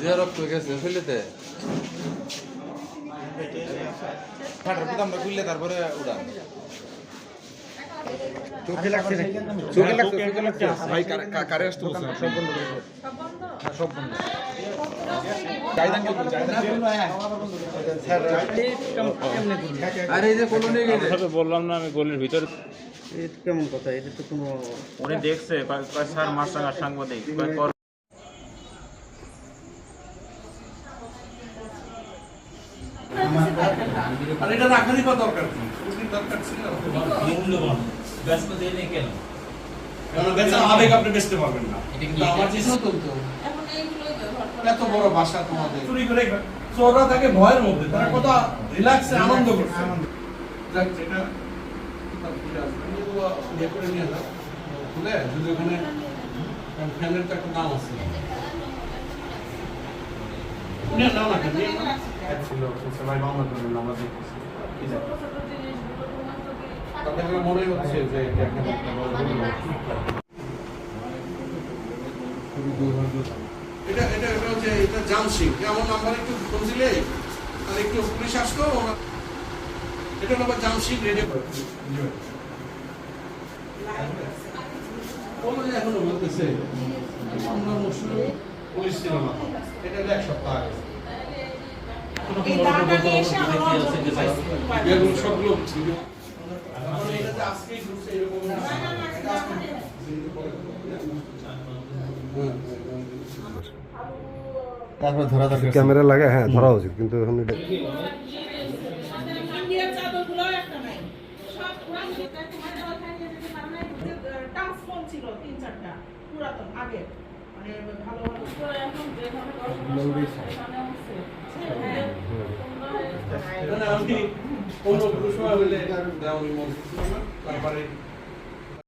যে রক্ত গেছে ফেলেতে ফাটার বোতামটা খুললে তারপরে উড়ান চোখে লাগছে চোখে লাগছে চোখে লাগছে ভাই কারে আসতে বলছেন সব বন্ধ করে সব বন্ধ জায়দান কে জায়দান আরে এই যে কলোনি গেছে বললাম না আমি গলির ভিতরে কেমন কথা এটা তো কোনো উনি দেখছে কয় স্যার সঙ্গে সাংবাদিক কয় কর আর এটা রাখারই বা দরকার কি দরকার ছিল। মূল্যবান ব্যস্ত দিয়ে নেই কেন কারণ বেচার আবেগ আপনি বেচতে পারবেন না। আমার যে এত বড় বাসা তোমাদের। চুরি করে চোররা থাকে ভয়ের মধ্যে তারা কত রিল্যাক্সে আনন্দ করছে। যাক। যেটা তো ইয়ে করে নিয়ে যাও খুলে যদি ওখানে ফ্যানের তো একটা দাম আছে। নিয়ে নাও না নাও। এক ছিল, ভাই মামলা করবেন আমরা দেখতেছি। তাদের মনে হচ্ছে যে এখানে দুর্ঘটনা। এটা এটা এটা হচ্ছে এটা জামসিং আমার নাম্বার একটু ফোন দিলে আর একটু পুলিশ আসতো এটা নাম্বার জামসিং রেডি। করে এখনও বলতেছে আমরা মুসলিম পুলিশ ছিল না। এটা এক সপ্তাহ আগে। এগুলো সবগুলো ভিডিও তারপরে এটা যে আজকেই ঢুকছে এরকম না। এটা আজকে হুম, হুম, হুম। তারপরে ধরা দরকার ক্যামেরা লাগে হ্যাঁ ধরা উচিত কিন্তু এখন এটা ইন্ডিয়ার চাদরগুলো একটা নাই সব পুরান যেটা তোমার ওখানে যেতে পারো না টাচ ফোন ছিল তিন চারটা পুরাতন আগে মানে ভালো ভালো তো এখন যেভাবে মানে আমি অন্য কোনো সময় হইলে তারপরে